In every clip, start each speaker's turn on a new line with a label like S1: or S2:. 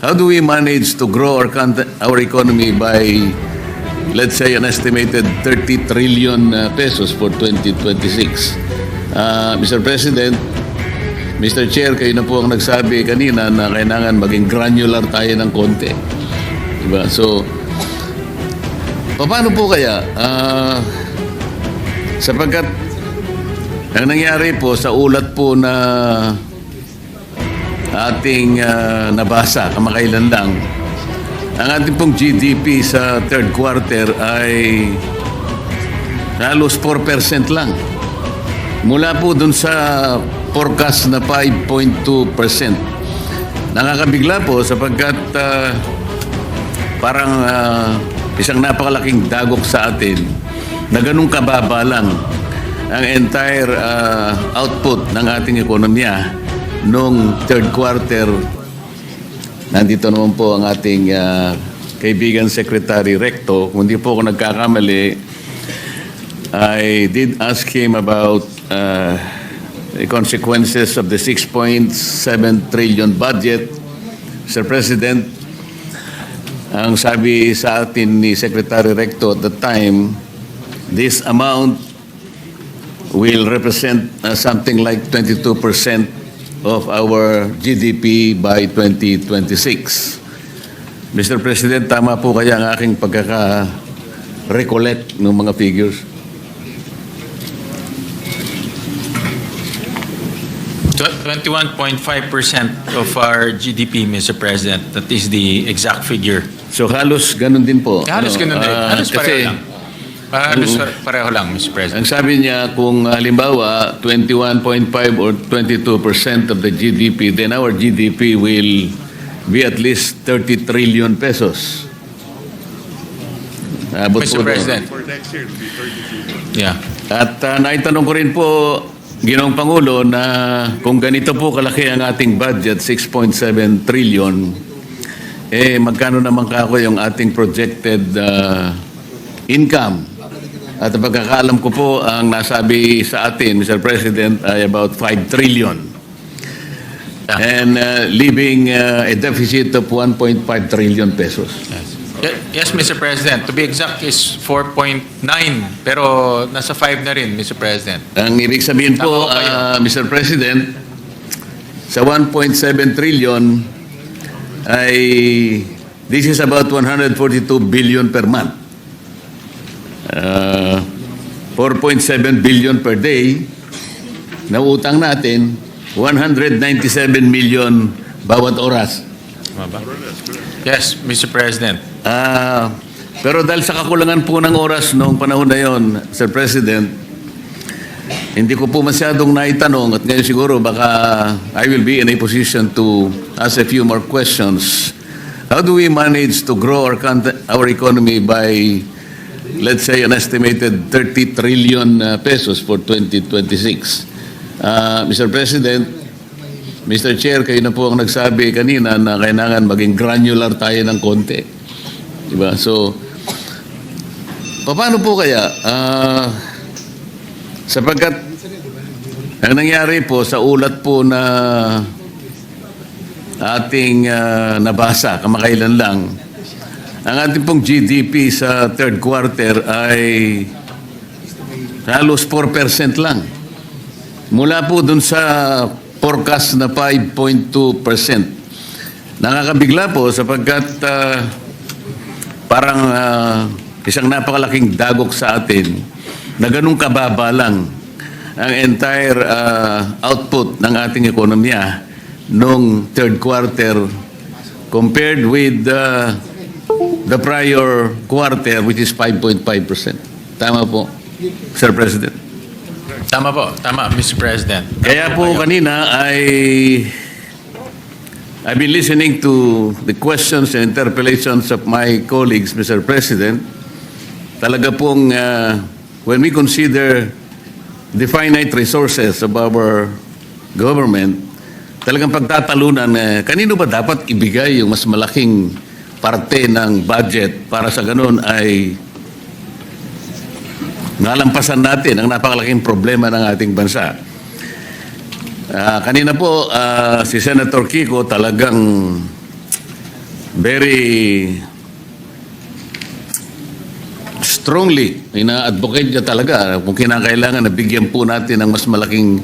S1: how do we manage to grow our, our economy by, let's say, an estimated 30 trillion uh, pesos for 2026? Uh, Mr. President, Mr. Chair, kayo na po ang nagsabi kanina na kailangan maging granular tayo ng konti. Diba? So, paano po kaya? Ah, sapagkat ang nangyari po sa ulat po na ating ah, nabasa kamakailan lang, ang ating pong GDP sa third quarter ay halos 4% lang. Mula po dun sa forecast na 5.2%. Nakakabigla po sapagkat ah, parang ah, isang napakalaking dagok sa atin na ganun kababa lang ang entire ah, output ng ating ekonomiya noong third quarter. Nandito naman po ang ating ah, kaibigan Secretary Recto. Kung hindi po ako nagkakamali, I did ask him about uh, the consequences of the 6.7 trillion budget. Sir President, ang sabi sa atin ni Secretary Recto at the time, this amount will represent uh, something like 22% of our GDP by 2026. Mr. President, tama po kaya ang aking pagkaka-recollect ng mga figures?
S2: Tw- 21.5% of our GDP, Mr. President. That is the exact figure.
S1: So halos ganun din po.
S2: Halos
S1: Ano,
S2: ganun din.
S1: ah,
S2: Halos
S1: kasi
S2: pareho lang. Halos pareho lang, Mr. President.
S1: ang sabi niya kung halimbawa 21.5 or 22% of the GDP, then our GDP will be at least 30 trillion pesos. Po
S2: Mr. President. Yeah.
S1: At uh, naitanong ko rin po, Ginoong Pangulo, na kung ganito po kalaki ang ating budget, 6.7 trillion, eh magkano naman kako yung ating projected uh, income? At pagkakaalam ko po, ang nasabi sa atin, Mr. President, ay about 5 trillion. And uh, leaving uh, a deficit of 1.5 trillion pesos.
S2: Yes. Ye- Yes, Mr. President. To be exact is 4.9. Pero nasa 5 na rin, Mr. President.
S1: Ang ibig sabihin po, ah, Mr. President, sa 1.7 trillion ay this is about 142 billion per month. Ah, 4.7 billion per day na utang natin, 197 million bawat oras.
S2: Yes, Mr. President.
S1: Ah, pero dahil sa kakulangan po ng oras noong panahon na yon, Sir President, hindi ko po masyadong naitanong at ngayon siguro baka I will be in a position to ask a few more questions. How do we manage to grow our, our economy by, let's say, an estimated 30 trillion uh, pesos for 2026? Ah, Mr. President, Mr. Chair, kayo na po ang nagsabi kanina na kailangan maging granular tayo ng konti. Diba? So, paano po kaya? Ah, sapagkat ang nangyari po sa ulat po na ating ah, nabasa kamakailan lang, ang ating pong GDP sa third quarter ay halos 4% lang. Mula po dun sa forecast na 5.2%. Nakakabigla po sapagkat ah, parang ah, isang napakalaking dagok sa atin na ganun kababa lang ang entire ah, output ng ating ekonomiya noong third quarter compared with ah, the prior quarter which is 5.5%. Tama po, Sir President.
S2: Tama po. Tama, Mr. President.
S1: Kaya po kanina ay I've been listening to the questions and interpellations of my colleagues, Mr. President. Talaga pong uh, when we consider the finite resources of our government, talagang pagtatalunan eh, kanino ba dapat ibigay yung mas malaking parte ng budget para sa ganun ay nalampasan natin ang napakalaking problema ng ating bansa. Ah, kanina po, ah, si Senator Kiko talagang very strongly ina-advocate niya talaga kung kinakailangan na bigyan po natin ng mas malaking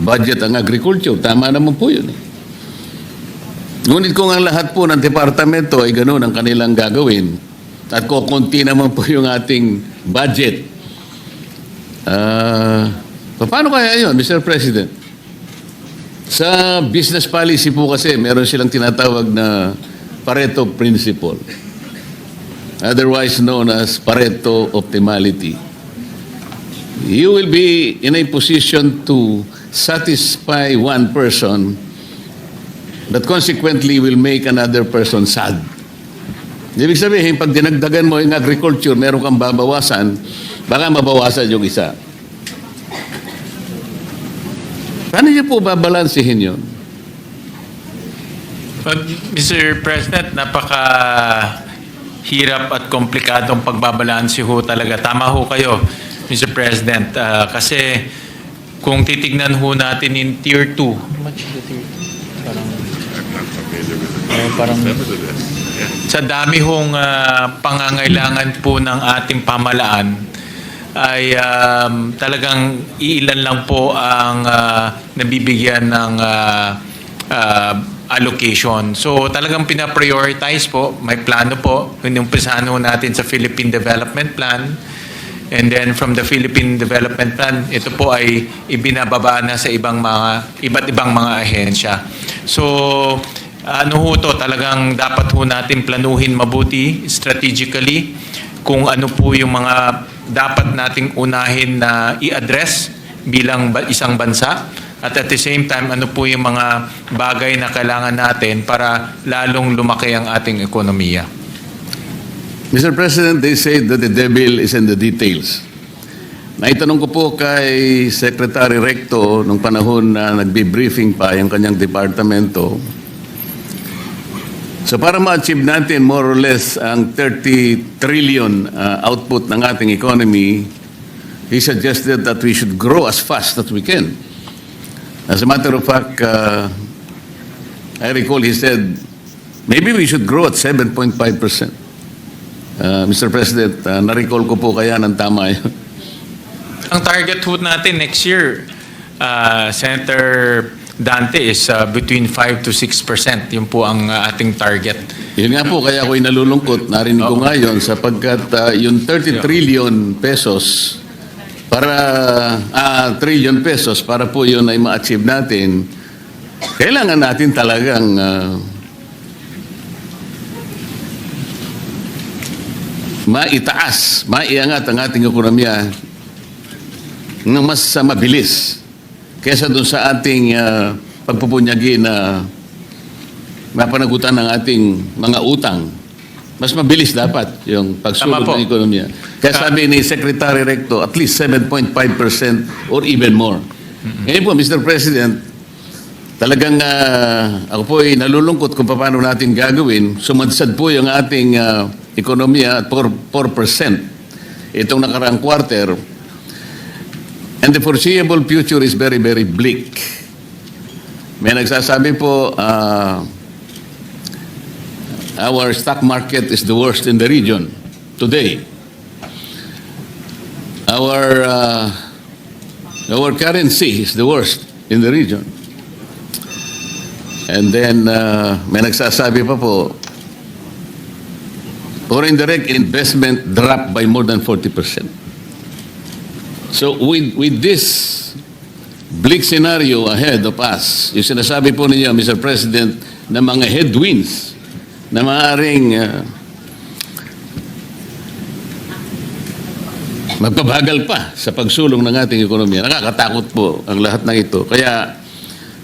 S1: budget ang agriculture. Tama naman po yun. eh. Ngunit kung ang lahat po ng departamento ay ganoon ang kanilang gagawin at kukunti naman po yung ating budget, ah, paano kaya yun, Mr. President? Sa business policy po kasi, meron silang tinatawag na Pareto Principle. Otherwise known as Pareto Optimality. You will be in a position to satisfy one person that consequently will make another person sad. Ibig sabihin, pag dinagdagan mo yung agriculture, meron kang babawasan, baka mabawasan yung isa. Paano niyo po babalansihin yun?
S2: But, Mr. President, napaka hirap at komplikadong pagbabalanse ho talaga. Tama ho kayo, Mr. President. Ah, kasi kung titignan ho natin in Tier 2, parang, sa dami hong ah, pangangailangan po ng ating pamalaan, ay um, talagang iilan lang po ang ah, nabibigyan ng ah, ah, allocation. So talagang pina-prioritize po, may plano po, inumpisahan ho natin sa Philippine Development Plan. And then from the Philippine Development Plan, ito po ay ibinababa na sa ibang mga iba't ibang mga ahensya. So ano ho to, talagang dapat ho natin planuhin mabuti strategically kung ano po yung mga dapat nating unahin na i-address bilang isang bansa at at the same time ano po yung mga bagay na kailangan natin para lalong lumaki ang ating ekonomiya.
S1: Mr. President, they say that the devil is in the details. Naitanong ko po kay Secretary Recto nung panahon na nagbe-briefing pa yung kanyang departamento. So para ma-achieve natin more or less ang 30 trillion uh, output ng ating economy, he suggested that we should grow as fast as we can. As a matter of fact, uh, I recall he said, maybe we should grow at 7.5 percent. Uh, Mr. President, uh, na-recall ko po kaya ng tama yun.
S2: Ang target ho natin next year, uh, Senator Dante, is uh, between 5 to 6 percent. Yun po ang uh, ating target.
S1: Yun nga po, kaya ako'y nalulungkot. Narinig ko nga yun sapagkat uh, yung 30 trillion pesos para, ah, trillion pesos para po yun ay ma-achieve natin, kailangan natin talagang uh, maitaas, maiangat ang ating ekonomiya ng mas uh, mabilis kaysa doon sa ating uh, pagpupunyagi na mapanagutan ng ating mga utang. Mas mabilis dapat yung
S2: po.
S1: ng ekonomiya. Kaya sabi ni Secretary Recto, at least 7.5% or even more. Ngayon po, Mr. President, talagang ah, ako po ay nalulungkot kung paano natin gagawin. Sumadsad po yung ating ah, ekonomiya at 4%, 4% itong nakaraang quarter. And the foreseeable future is very, very bleak. May nagsasabi po, ah, our stock market is the worst in the region today. Our, uh, our currency is the worst in the region. And then, uh, may nagsasabi pa po, foreign direct investment dropped by more than 40%. So with, with this bleak scenario ahead of us, yung sinasabi po ninyo, Mr. President, na mga headwinds na maaaring uh, magpabagal pa sa pagsulong ng ating ekonomiya. Nakakatakot po ang lahat ng ito. Kaya,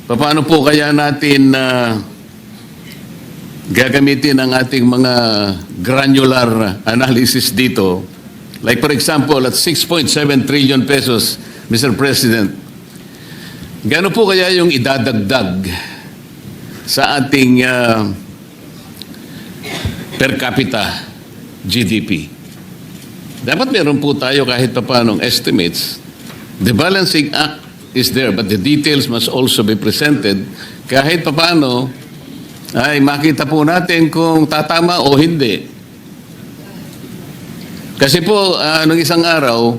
S1: paano po kaya natin uh, gagamitin ang ating mga granular analysis dito? Like for example, at 6.7 trillion pesos, Mr. President, Gano po kaya yung idadagdag sa ating uh, per capita GDP? Dapat meron po tayo kahit pa paanong estimates. The balancing act is there, but the details must also be presented kahit pa paano ay makita po natin kung tatama o hindi. Kasi po, ah, nung isang araw,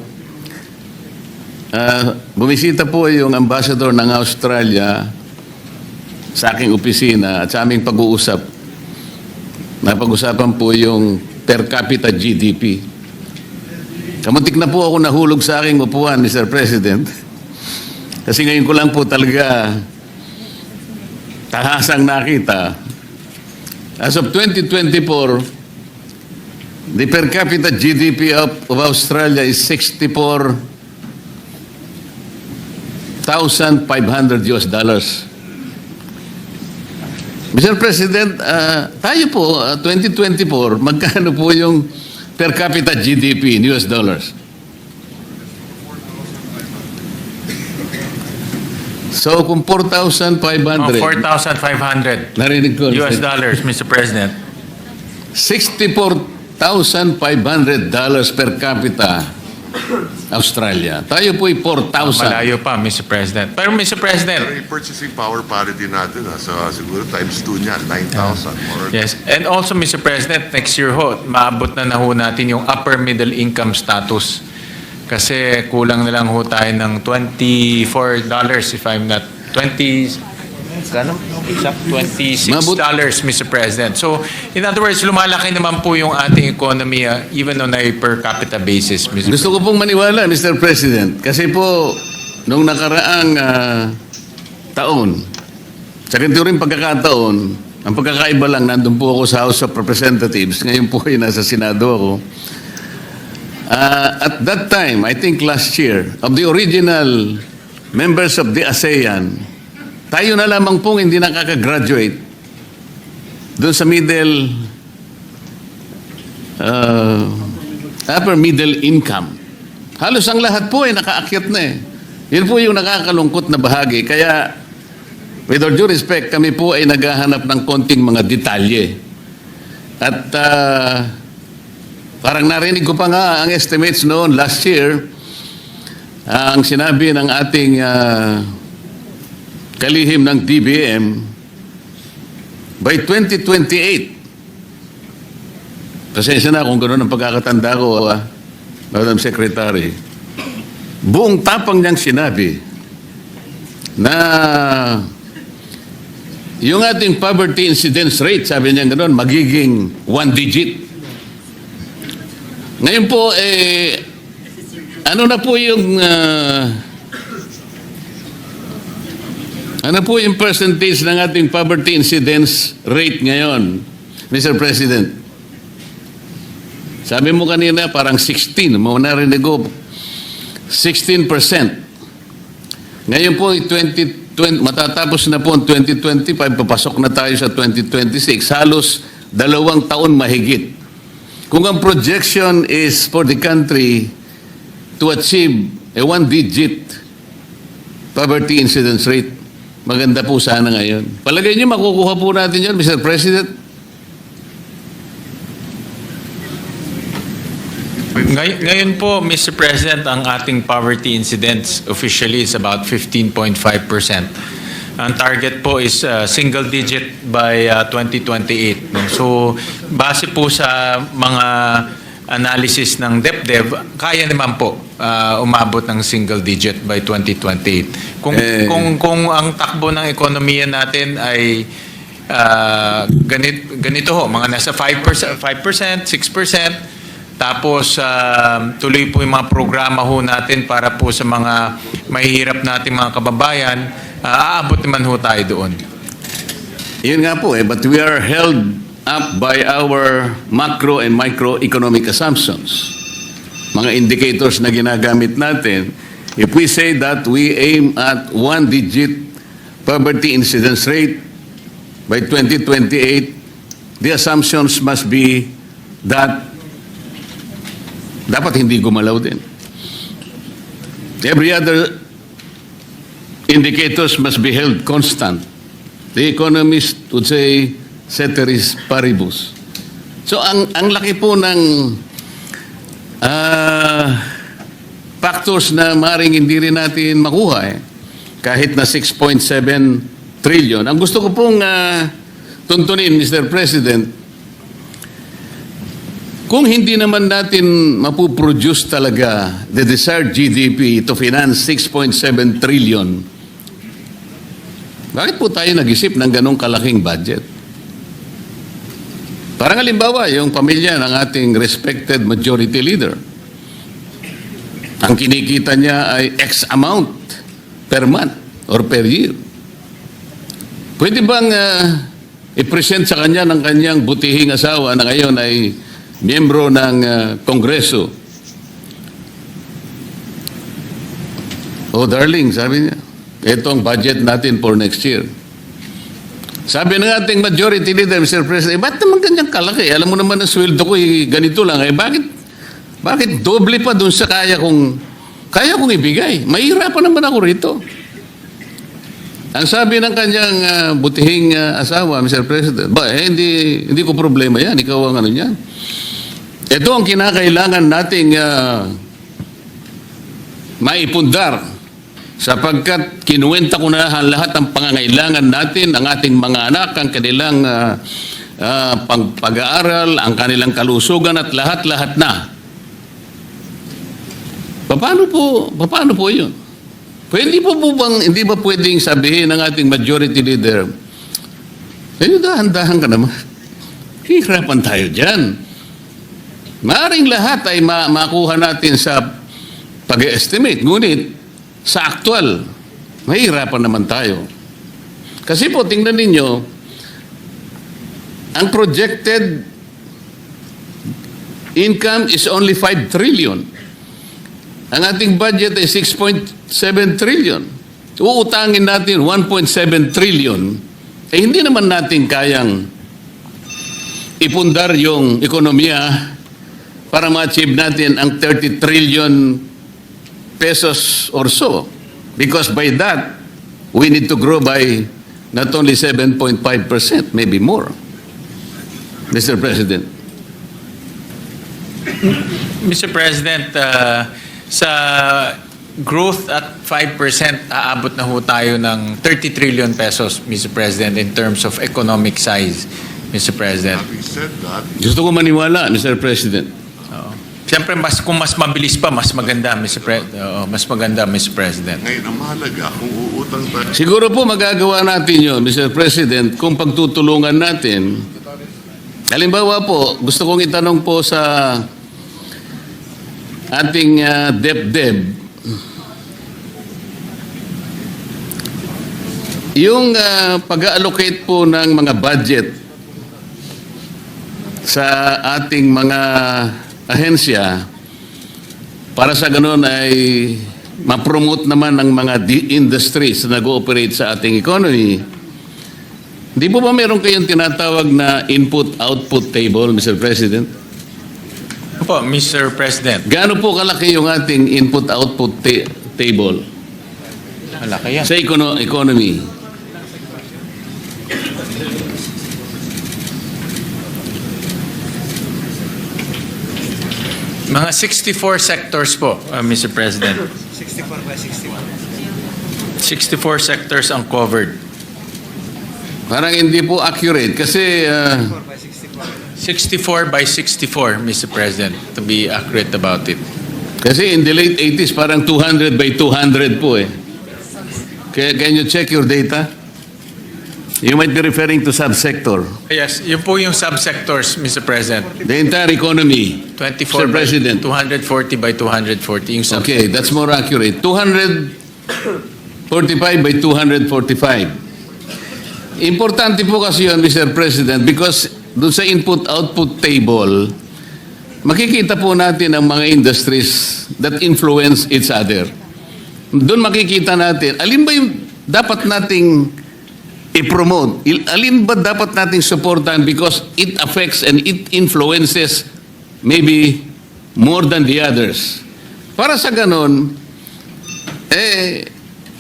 S1: ah, bumisita po yung ambassador ng Australia sa aking opisina at sa aming pag-uusap. Napag-usapan po yung per capita GDP. Kamuntik na po ako nahulog sa aking upuan, Mr. President. Kasi ngayon ko lang po talaga tahasang nakita. As of 2024, the per capita GDP of, of Australia is 64,500 US dollars. Mr. President, ah, tayo po, ah, 2024, magkano po yung per capita GDP in US dollars? So, kung 4,500,
S2: Oh, 4,500
S1: narinig ko,
S2: US dollars, Mr. President.
S1: $64,500 per capita Australia. Tayo po'y 4,000.
S2: Malayo pa, Mr. President. Pero Mr. President,
S3: Pero yung purchasing power parity natin, ah, so, siguro times 2 niyan, 9,000. Or,
S2: Yes. And also, Mr. President, next year ho, maabot na na ho natin yung upper middle income status. Kasi kulang na lang ho tayo ng $24 if I'm not, 20, Kano? Exact 26
S1: Mabut-
S2: dollars, Mr. President. So, in other words, lumalaki naman po yung ating economy ah, even on a per capita basis, Mr.
S1: Gusto ko pong maniwala, Mr. President, kasi po, nung nakaraang ah, taon, sa ganito rin pagkakataon, ang pagkakaiba lang, nandun po ako sa House of Representatives, ngayon po ay nasa Senado ako. Ah, at that time, I think last year, of the original members of the ASEAN, tayo na lamang pong hindi nakaka-graduate doon sa middle uh, upper middle income. Halos ang lahat po ay nakaakyat na eh. Yun po yung nakakalungkot na bahagi. Kaya, with all due respect, kami po ay naghahanap ng konting mga detalye. At ah, parang narinig ko pa nga ang estimates noon last year, ang sinabi ng ating ah, kalihim ng DBM, by 2028, pasensya na kung gano'n ang pagkakatanda ko, ah, Madam Secretary, buong tapang niyang sinabi na yung ating poverty incidence rate, sabi niya gano'n, magiging one digit. Ngayon po, eh, ano na po yung ah, ano po yung percentage ng ating poverty incidence rate ngayon, Mr. President? Sabi mo kanina parang 16, mo narinig ko 16%. Ngayon po 20, 20 matatapos na po ang 2025, papasok na tayo sa 2026. Halos dalawang taon mahigit. Kung ang projection is for the country to achieve a one-digit poverty incidence rate, maganda po sana ngayon. Palagay niyo makukuha po natin yan, Mr. President?
S2: Ngay- ngayon po, Mr. President, ang ating poverty incidence officially is about 15.5%. Ang target po is uh, single digit by uh, 2028. no? So, base po sa mga analysis ng DepDev, kaya naman po uh, umabot ng single digit by 2028. Kung,
S1: Eh.
S2: kung, kung ang takbo ng ekonomiya natin ay uh, ganit, ganito ho, mga nasa 5%, 5%, 6%, tapos um, tuloy po yung mga programa ho natin para po sa mga mahihirap nating mga kababayan, uh, aabot naman ho tayo doon.
S1: Yun nga po eh, but we are held up by our macro and microeconomic assumptions. Mga indicators na ginagamit natin. If we say that we aim at one-digit poverty incidence rate by 2028, the assumptions must be that dapat hindi gumalaw din. Every other indicators must be held constant. The economist would say, ceteris paribus. So ang ang laki po ng ah, factors na maring hindi rin natin makuha eh. Kahit na 6.7 trillion. Ang gusto ko pong ah, tuntunin, Mr. President, kung hindi naman natin mapuproduce talaga the desired GDP to finance 6.7 trillion, bakit po tayo nag-isip ng ganong kalaking budget? Parang halimbawa, yung pamilya ng ating respected majority leader. Ang kinikita niya ay X amount per month or per year. Pwede bang ah, i-present sa kanya ng kanyang butihing asawa na ngayon ay miyembro ng ah, Kongreso? Oh, darling, sabi niya, ito budget natin for next year. Sabi ng ating majority leader, Mr. President, eh, ba't naman ganyang kalaki? Alam mo naman ang sweldo ko, eh, ganito lang. Eh, bakit, bakit doble pa dun sa kaya kong, kaya kong ibigay? Mahirapan naman ako rito. Ang sabi ng kanyang ah, butihing ah, asawa, Mr. President, ba, eh, hindi, hindi ko problema yan. Ikaw ang ano niyan. Ito ang kinakailangan nating ah, maipundar sapagkat kinuwenta ko na lahat ng pangangailangan natin, ang ating mga anak, ang kanilang ah, pag- pag-aaral, ang kanilang kalusugan at lahat-lahat na. Paano po, paano po yun? Pwede po po bang, hindi ba pwedeng sabihin ng ating majority leader, eh, dahan-dahan ka naman. Hihirapan tayo dyan. Maaring lahat ay ma- makuha natin sa pag-estimate. Ngunit, sa actual, mahirapan naman tayo. Kasi po, tingnan ninyo, ang projected income is only 5 trillion. Ang ating budget ay 6.7 trillion. Uutangin natin 1.7 trillion. Eh hindi naman natin kayang ipundar yung ekonomiya para ma-achieve natin ang 30 trillion pesos or so. Because by that, we need to grow by not only 7.5%, maybe more. Mr. President.
S2: Mr. President, uh, sa growth at 5%, aabot na ho tayo ng 30 trillion pesos, Mr. President, in terms of economic size, Mr. President.
S3: Having said that,
S1: Gusto ko maniwala, Mr. President.
S2: Siyempre, mas, kung mas mabilis pa, mas maganda, Mr. Pre- Oo, mas maganda, Mr. President.
S3: ngayon ang mahalaga, kung uutang tayo,
S1: Siguro po magagawa natin yun, Mr. President, kung pagtutulungan natin. Halimbawa po, gusto kong itanong po sa ating uh, DepDep. Yung ah, pag-allocate po ng mga budget sa ating mga ahensya para sa ganun ay ma-promote naman ng mga industries na nag-ooperate sa ating economy. Di po ba meron kayong tinatawag na input-output table, Mr. President?
S2: Opo, Mr. President.
S1: Gaano po kalaki yung ating input-output ta- table
S2: Malaki yan.
S1: sa econo- economy?
S2: Mga 64 sectors po, uh, Mr. President.
S4: 64 by 61.
S2: 64 sectors ang covered.
S1: Parang hindi po accurate kasi
S4: 4 by 64.
S2: 64 by 64, Mr. President, to be accurate about it.
S1: kasi in the late 80s parang 200 by 200 po eh. Can, can you check your data? You might be referring to subsector.
S2: Yes, yun po yung subsectors, Mr. President.
S1: The entire economy.
S2: 24
S1: Mr.
S2: by
S1: President.
S2: 240 by 240 yung
S1: Okay, that's more accurate. 245 by 245. Importante po kasi yun, Mr. President, because doon sa input-output table, makikita po natin ang mga industries that influence each other. Doon makikita natin, alin ba yung dapat nating i-promote? Alin ba dapat nating supportan because it affects and it influences maybe more than the others. Para sa ganon, eh,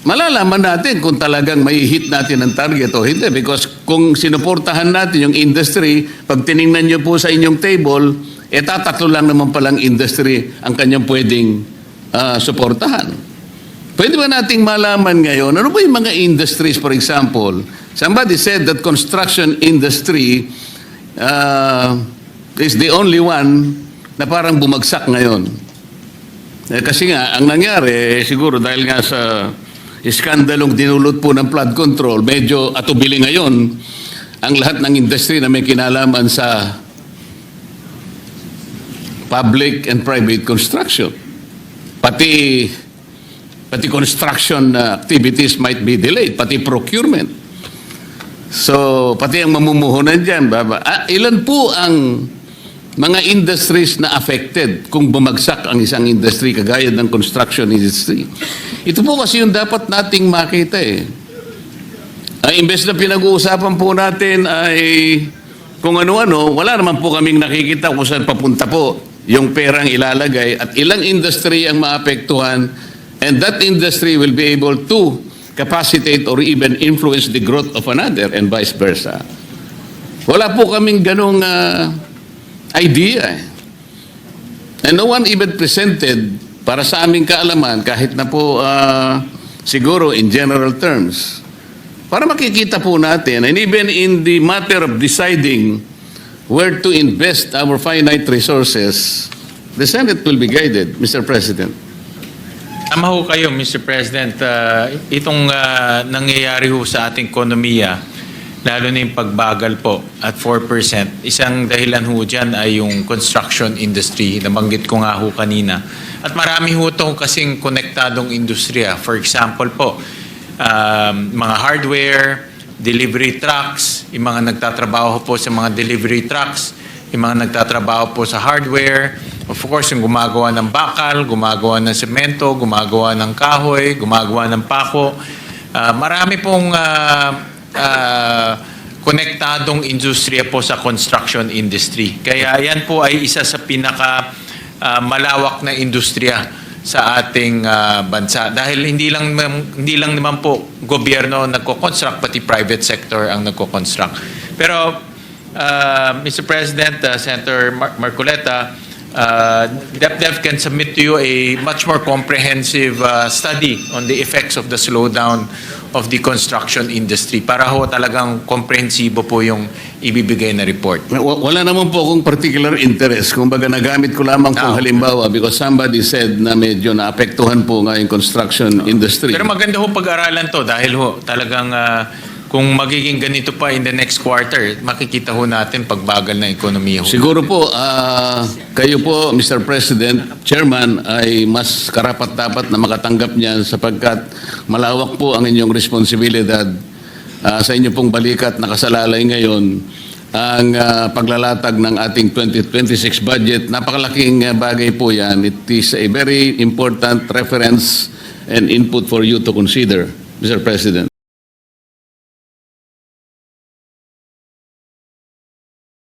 S1: malalaman natin kung talagang may hit natin ang target o hindi. Because kung sinuportahan natin yung industry, pag tiningnan nyo po sa inyong table, eh tatatlo lang naman palang industry ang kanyang pwedeng ah, suportahan. Pwede ba nating malaman ngayon, ano ba yung mga industries, for example? Somebody said that construction industry uh, is the only one na parang bumagsak ngayon. Eh, kasi nga, ang nangyari, eh, siguro dahil nga sa iskandalong dinulot po ng flood control, medyo atubili ngayon ang lahat ng industry na may kinalaman sa public and private construction. Pati pati construction activities might be delayed, pati procurement. So, pati ang mamumuhunan dyan, baba. Ah, ilan po ang mga industries na affected kung bumagsak ang isang industry kagaya ng construction industry? Ito po kasi yung dapat nating makita eh. Ay, imbes na pinag-uusapan po natin ay kung ano-ano, wala naman po kaming nakikita kung saan papunta po yung perang ilalagay at ilang industry ang maapektuhan and that industry will be able to capacitate or even influence the growth of another and vice versa. Wala po kaming ganong ah, idea. eh. And no one even presented para sa aming kaalaman kahit na po ah, siguro in general terms para makikita po natin, and even in the matter of deciding where to invest our finite resources, the Senate will be guided, Mr. President.
S2: Tama ho kayo, Mr. President. Uh, itong uh, nangyayari ho sa ating ekonomiya, lalo na yung pagbagal po at 4%, isang dahilan ho dyan ay yung construction industry. Nabanggit ko nga ho kanina. At marami ho itong kasing konektadong industriya. For example po, um, mga hardware, delivery trucks, yung mga nagtatrabaho po sa mga delivery trucks, yung mga nagtatrabaho po sa hardware, of course, yung gumagawa ng bakal, gumagawa ng semento, gumagawa ng kahoy, gumagawa ng pako. Ah, marami pong ah, ah, konektadong industriya po sa construction industry. Kaya yan po ay isa sa pinaka ah, malawak na industriya sa ating ah, bansa dahil hindi lang hindi lang naman po gobyerno nagko-construct pati private sector ang nagko-construct. Pero uh, Mr. President, uh, Senator Mar- Marcoleta, uh, DepDev can submit to you a much more comprehensive uh, study on the effects of the slowdown of the construction industry para ho talagang komprehensibo po yung ibibigay na report.
S1: Wa- Wala naman po akong particular interest. Kung baga nagamit ko lamang pong
S2: Ah.
S1: halimbawa because somebody said na medyo naapektuhan po nga yung construction industry.
S2: Pero maganda ho pag-aralan to dahil ho talagang ah, kung magiging ganito pa in the next quarter, makikita ho natin pagbagal ng ekonomiya.
S1: Siguro po, ah, kayo po, Mr. President, Chairman, ay mas karapat-dapat na makatanggap niyan sapagkat malawak po ang inyong responsibilidad ah, sa inyo pong balikat na kasalalay ngayon ang ah, paglalatag ng ating 2026 budget. Napakalaking bagay po yan. It is a very important reference and input for you to consider, Mr. President.